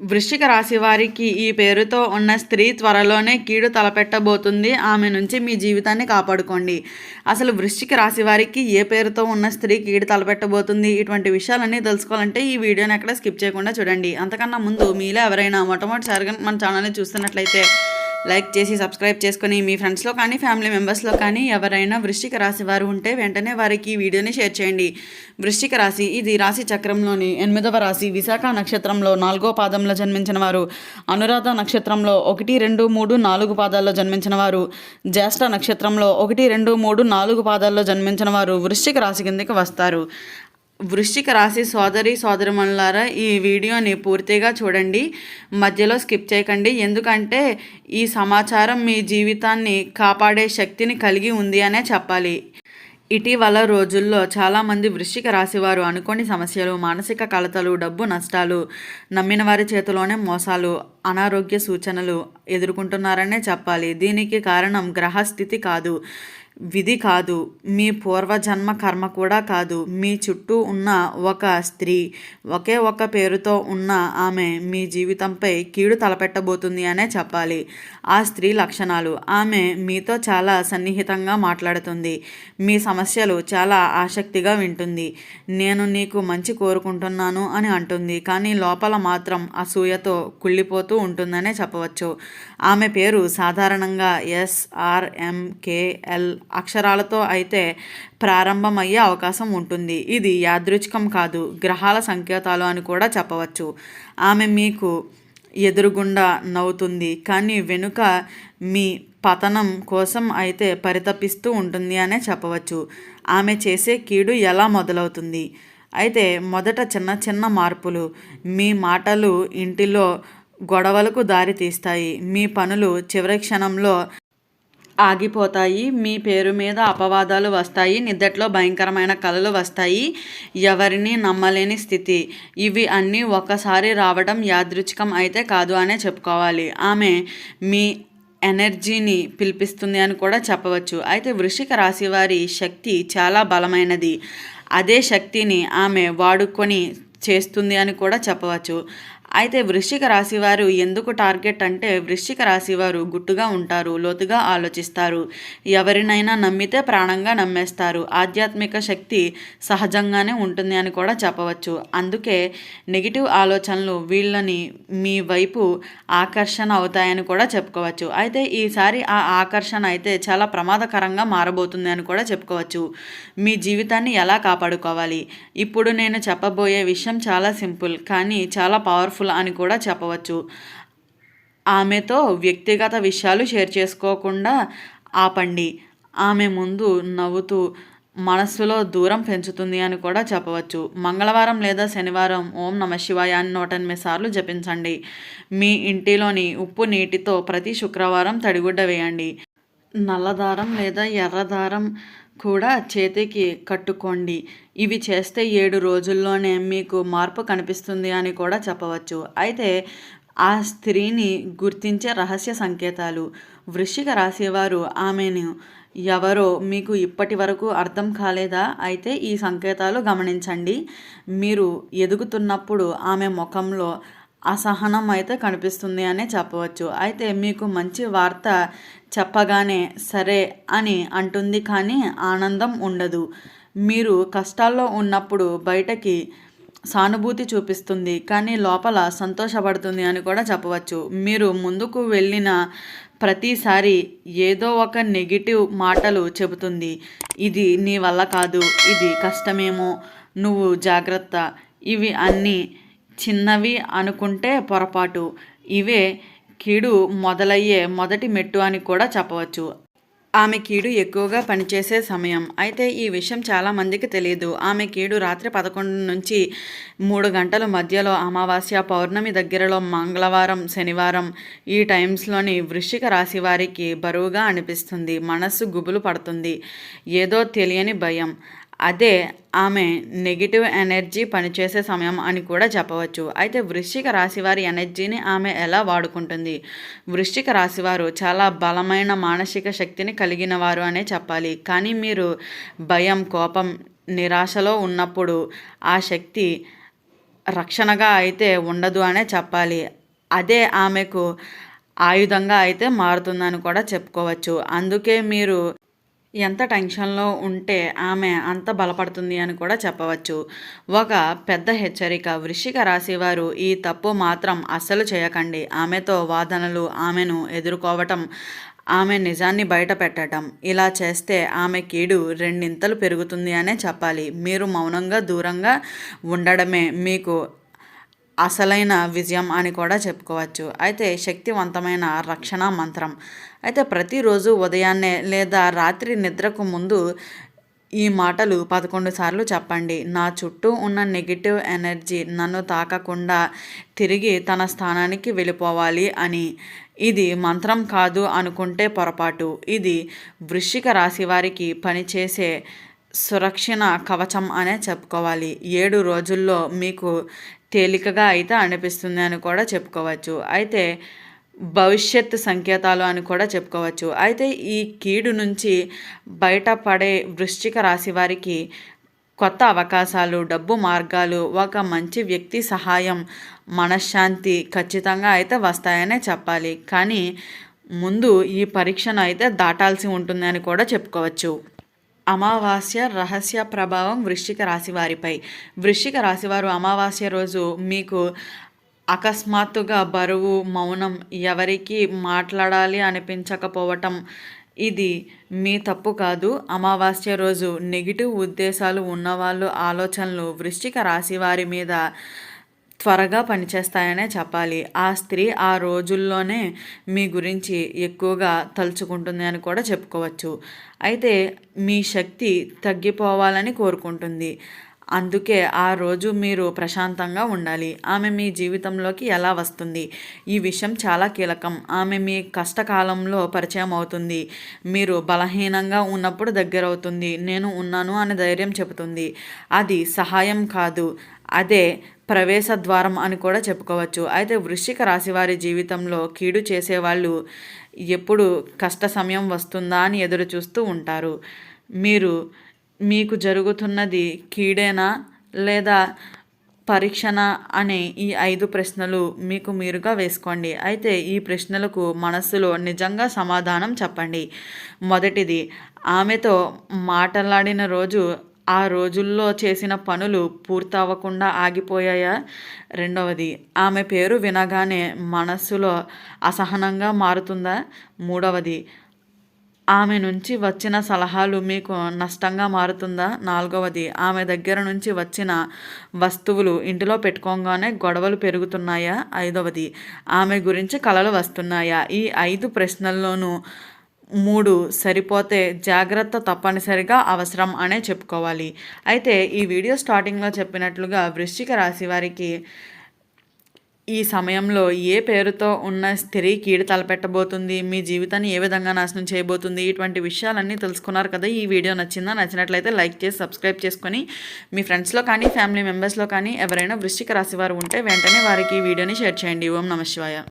వృశ్చిక రాశి వారికి ఈ పేరుతో ఉన్న స్త్రీ త్వరలోనే కీడు తలపెట్టబోతుంది. ఆమె నుంచి మీ జీవితాన్ని కాపాడుకోండి. అసలు వృశ్చిక రాశి వారికి ఏ పేరుతో ఉన్న స్త్రీ కీడు తలపెట్టబోతుంది? ఇటువంటి విషయాలన్నీ తెలుసుకోవాలంటే ఈ వీడియోని ఎక్కడ స్కిప్ చేయకుండా చూడండి. అంతకన్నా ముందు మీలో ఎవరైనా మొట్టమొదటిసారిగా మన ఛానల్ని చూస్తున్నట్లయితే లైక్ చేసి సబ్స్క్రైబ్ చేసుకుని మీ ఫ్రెండ్స్లో కానీ ఫ్యామిలీ మెంబర్స్లో కానీ ఎవరైనా వృశ్చిక రాశి వారు ఉంటే వెంటనే వారికి ఈ వీడియోని షేర్ చేయండి. వృశ్చిక రాశి ఇది రాశి చక్రంలోని ఎనిమిదవ రాశి విశాఖ నక్షత్రంలో నాలుగో పాదంలో జన్మించిన వారు అనురాధ నక్షత్రంలో ఒకటి రెండు మూడు నాలుగు పాదాల్లో జన్మించిన వారు జ్యేష్ఠ నక్షత్రంలో ఒకటి రెండు మూడు నాలుగు పాదాల్లో జన్మించిన వారు వృశ్చిక రాశి కిందకి వస్తారు. వృశ్చిక రాశి సోదరి సోదరిమణులారా ఈ వీడియోని పూర్తిగా చూడండి. మధ్యలో స్కిప్ చేయకండి. ఎందుకంటే ఈ సమాచారం మీ జీవితాన్ని కాపాడే శక్తిని కలిగి ఉంది అనే చెప్పాలి. ఇటీవల రోజుల్లో చాలామంది వృశ్చిక రాశివారు అనుకోని సమస్యలు మానసిక కలతలు డబ్బు నష్టాలు నమ్మిన వారి చేతిలోనే మోసాలు అనారోగ్య సూచనలు ఎదుర్కొంటున్నారనే చెప్పాలి. దీనికి కారణం గ్రహస్థితి కాదు. విధి కాదు. మీ పూర్వజన్మ కర్మ కూడా కాదు. మీ చుట్టూ ఉన్న ఒక స్త్రీ ఒకే ఒక పేరుతో ఉన్న ఆమె మీ జీవితంపై కీడు తలపెట్టబోతుంది అనే చెప్పాలి. ఆ స్త్రీ లక్షణాలు. ఆమె మీతో చాలా సన్నిహితంగా మాట్లాడుతుంది. మీ సమస్యలు చాలా ఆసక్తిగా వింటుంది. నేను నీకు మంచి కోరుకుంటున్నాను అని అంటుంది. కానీ లోపల మాత్రం అసూయతో కుళ్ళిపోతూ ఉంటుందనే చెప్పవచ్చు. ఆమె పేరు సాధారణంగా ఎస్ఆర్ఎంకేఎల్ అక్షరాలతో అయితే ప్రారంభమయ్యే అవకాశం ఉంటుంది. ఇది యాదృచ్ఛికం కాదు గ్రహాల సంకేతాలు అని కూడా చెప్పవచ్చు. ఆమె మీకు ఎదురుగుండా నవ్వుతుంది కానీ వెనుక మీ పతనం కోసం అయితే పరితపిస్తూ ఉంటుంది అనే చెప్పవచ్చు. ఆమె చేసే కీడు ఎలా మొదలవుతుంది? అయితే మొదట చిన్న చిన్న మార్పులు. మీ మాటలు ఇంటిలో గొడవలకు దారి తీస్తాయి మీ పనులు చివరి క్షణంలో ఆగిపోతాయి. మీ పేరు మీద అపవాదాలు వస్తాయి. నిద్దట్లో భయంకరమైన కళలు వస్తాయి. ఎవరిని నమ్మలేని స్థితి. ఇవి అన్నీ ఒక్కసారి రావడం యాదృచ్ఛికం అయితే కాదు అనే చెప్పుకోవాలి. ఆమె మీ ఎనర్జీని పిలిపిస్తుంది అని కూడా చెప్పవచ్చు. అయితే వృషిక రాశి వారి శక్తి చాలా బలమైనది. అదే శక్తిని ఆమె వాడుకొని చేస్తుంది అని కూడా చెప్పవచ్చు. అయితే వృశ్చిక రాశివారు ఎందుకు టార్గెట్ అంటే వృశ్చిక రాశివారు గుట్టుగా ఉంటారు లోతుగా ఆలోచిస్తారు. ఎవరినైనా నమ్మితే ప్రాణంగా నమ్మేస్తారు. ఆధ్యాత్మిక శక్తి సహజంగానే ఉంటుంది అని కూడా చెప్పవచ్చు. అందుకే నెగిటివ్ ఆలోచనలు వీళ్ళని మీ వైపు ఆకర్షణ అవుతాయని కూడా చెప్పుకోవచ్చు. అయితే ఈసారి ఆ ఆకర్షణ అయితే చాలా ప్రమాదకరంగా మారబోతుంది అని కూడా చెప్పుకోవచ్చు. మీ జీవితాన్ని ఎలా కాపాడుకోవాలి? ఇప్పుడు నేను చెప్పబోయే విషయం చాలా సింపుల్ కానీ చాలా పవర్ఫుల్ పవర్ఫుల్ అని కూడా చెప్పవచ్చు. ఆమెతో వ్యక్తిగత విషయాలు షేర్ చేసుకోకుండా ఆపండి. ఆమె ముందు నవ్వుతూ మనస్సులో దూరం పెంచుతుంది అని కూడా చెప్పవచ్చు. మంగళవారం లేదా శనివారం ఓం నమ శివాయ అని నూట ఎనిమిది సార్లు జపించండి. మీ ఇంటిలోని ఉప్పు నీటితో ప్రతి శుక్రవారం తడిగుడ్డ వేయండి. నల్లదారం లేదా ఎర్రదారం కూడా చేతికి కట్టుకోండి. ఇవి చేస్తే ఏడు రోజుల్లోనే మీకు మార్పు కనిపిస్తుంది అని కూడా చెప్పవచ్చు. అయితే ఆ స్త్రీని గుర్తించే రహస్య సంకేతాలు. వృశ్చిక రాసేవారు ఆమెను ఎవరో మీకు ఇప్పటి వరకు అర్థం కాలేదా? అయితే ఈ సంకేతాలు గమనించండి. మీరు ఎదుగుతున్నప్పుడు ఆమె ముఖంలో అసహనం అయితే కనిపిస్తుంది అనే చెప్పవచ్చు. అయితే మీకు మంచి వార్త చెప్పగానే సరే అని అంటుంది కానీ ఆనందం ఉండదు. మీరు కష్టాల్లో ఉన్నప్పుడు బయటకి సానుభూతి చూపిస్తుంది కానీ లోపల సంతోషపడుతుంది అని కూడా చెప్పవచ్చు. మీరు ముందుకు వెళ్ళిన ప్రతిసారి ఏదో ఒక నెగిటివ్ మాటలు చెబుతుంది. ఇది నీ వల్ల కాదు ఇది కష్టమేమో నువ్వు జాగ్రత్త. ఇవి అన్నీ చిన్నవి అనుకుంటే పొరపాటు. ఇవే కీడు మొదలయ్యే మొదటి మెట్టు అని కూడా చెప్పవచ్చు. ఆమె కీడు ఎక్కువగా పనిచేసే సమయం. అయితే ఈ విషయం చాలామందికి తెలియదు ఆమె కీడు రాత్రి పదకొండు నుంచి మూడు గంటల మధ్యలో అమావాస్య పౌర్ణమి దగ్గరలో మంగళవారం శనివారం ఈ టైమ్స్లోని వృశ్చిక రాశి వారికి బరువుగా అనిపిస్తుంది. మనస్సు గుబులు పడుతుంది. ఏదో తెలియని భయం. అదే ఆమె నెగిటివ్ ఎనర్జీ పనిచేసే సమయం అని కూడా చెప్పవచ్చు. అయితే వృశ్చిక రాశి వారి ఎనర్జీని ఆమె ఎలా వాడుకుంటుంది? వృశ్చిక రాశివారు చాలా బలమైన మానసిక శక్తిని కలిగిన వారు అనే చెప్పాలి. కానీ మీరు భయం కోపం నిరాశలో ఉన్నప్పుడు ఆ శక్తి రక్షణగా అయితే ఉండదు అనే చెప్పాలి. అదే ఆమెకు ఆయుధంగా అయితే మారుతుందని కూడా చెప్పుకోవచ్చు. అందుకే మీరు ఎంత టెన్షన్లో ఉంటే ఆమె అంత బలపడుతుంది అని కూడా చెప్పవచ్చు. ఒక పెద్ద హెచ్చరిక. వృశ్చిక రాశి వారు ఈ తప్పు మాత్రం అస్సలు చేయకండి. ఆమెతో వాదనలు ఆమెను ఎదుర్కోవటం ఆమె నిజాన్ని బయట పెట్టడం ఇలా చేస్తే ఆమె కీడు రెండింతలు పెరుగుతుంది అనే చెప్పాలి. మీరు మౌనంగా దూరంగా ఉండడమే మీకు అసలైన విజయం అని కూడా చెప్పుకోవచ్చు. అయితే శక్తివంతమైన రక్షణ మంత్రం. అయితే ప్రతిరోజు ఉదయాన్నే లేదా రాత్రి నిద్రకు ముందు ఈ మాటలు పదకొండు సార్లు చెప్పండి. నా చుట్టూ ఉన్న నెగిటివ్ ఎనర్జీ నన్ను తాకకుండా తిరిగి తన స్థానానికి వెళ్ళిపోవాలి అని. ఇది మంత్రం కాదు అనుకుంటే పొరపాటు. ఇది వృశ్చిక రాశి వారికి పనిచేసే సురక్షణ కవచం అనే చెప్పుకోవాలి. ఏడు రోజుల్లో మీకు తేలికగా అయితే అనిపిస్తుంది అని కూడా చెప్పుకోవచ్చు. అయితే భవిష్యత్ సంకేతాలు అని కూడా చెప్పుకోవచ్చు. అయితే ఈ కీడు నుంచి బయటపడే వృశ్చిక రాశి వారికి కొత్త అవకాశాలు డబ్బు మార్గాలు ఒక మంచి వ్యక్తి సహాయం మనశ్శాంతి ఖచ్చితంగా అయితే వస్తాయనే చెప్పాలి. కానీ ముందు ఈ పరీక్షను అయితే దాటాల్సి ఉంటుంది అని కూడా చెప్పుకోవచ్చు. అమావాస్య రహస్య ప్రభావం వృశ్చిక రాశి వారిపై. వృశ్చిక రాశివారు అమావాస్య రోజు మీకు అకస్మాత్తుగా బరువు మౌనం ఎవరికి మాట్లాడాలి అనిపించకపోవటం ఇది మీ తప్పు కాదు. అమావాస్య రోజు నెగిటివ్ ఉద్దేశాలు ఉన్నవాళ్ళు ఆలోచనలు వృశ్చిక రాశి వారి మీద త్వరగా పనిచేస్తాయనే చెప్పాలి. ఆ స్త్రీ ఆ రోజుల్లోనే మీ గురించి ఎక్కువగా తలుచుకుంటుంది అని కూడా చెప్పుకోవచ్చు. అయితే మీ శక్తి తగ్గిపోవాలని కోరుకుంటుంది. అందుకే ఆ రోజు మీరు ప్రశాంతంగా ఉండాలి. ఆమె మీ జీవితంలోకి ఎలా వస్తుంది? ఈ విషయం చాలా కీలకం. ఆమె మీ కష్టకాలంలో పరిచయం అవుతుంది. మీరు బలహీనంగా ఉన్నప్పుడు దగ్గర అవుతుంది నేను ఉన్నాను అనే ధైర్యం చెబుతుంది. అది సహాయం కాదు. అదే ప్రవేశ ద్వారం అని కూడా చెప్పుకోవచ్చు. అయితే వృశ్చిక రాశి వారి జీవితంలో కీడు చేసేవాళ్ళు ఎప్పుడు కష్ట సమయం వస్తుందా అని ఎదురు చూస్తూ ఉంటారు. మీరు మీకు జరుగుతున్నది కీడేనా లేదా పరీక్షణ అనే ఈ ఐదు ప్రశ్నలు మీకు మీరుగా వేసుకోండి. అయితే ఈ ప్రశ్నలకు మనస్సులో నిజంగా సమాధానం చెప్పండి. మొదటిది ఆమెతో మాట్లాడిన రోజు ఆ రోజుల్లో చేసిన పనులు పూర్తవ్వకుండా ఆగిపోయాయా? రెండవది ఆమె పేరు వినగానే మనస్సులో అసహనంగా మారుతుందా? మూడవది ఆమె నుంచి వచ్చిన సలహాలు మీకు నష్టంగా మారుతుందా? నాలుగవది ఆమె దగ్గర నుంచి వచ్చిన వస్తువులు ఇంటిలో పెట్టుకోగానే గొడవలు పెరుగుతున్నాయా? ఐదవది ఆమె గురించి కలలు వస్తున్నాయా? ఈ ఐదు ప్రశ్నల్లోనూ మూడు సరిపోతే జాగ్రత్త తప్పనిసరిగా అవసరం అనే చెప్పుకోవాలి. అయితే ఈ వీడియో స్టార్టింగ్లో చెప్పినట్లుగా వృశ్చిక రాశి వారికి ఈ సమయంలో ఏ పేరుతో ఉన్న స్త్రీ కీడు తలపెట్టబోతుంది? మీ జీవితాన్ని ఏ విధంగా నాశనం చేయబోతుంది? ఇటువంటి విషయాలన్నీ తెలుసుకున్నారు కదా ఈ వీడియో నచ్చిందా? నచ్చినట్లయితే లైక్ చేసి సబ్స్క్రైబ్ చేసుకొని మీ ఫ్రెండ్స్లో కానీ ఫ్యామిలీ మెంబర్స్లో కానీ ఎవరైనా వృశ్చిక రాశి వారు ఉంటే వెంటనే వారికి ఈ వీడియోని షేర్ చేయండి. ఓం నమ శివాయ.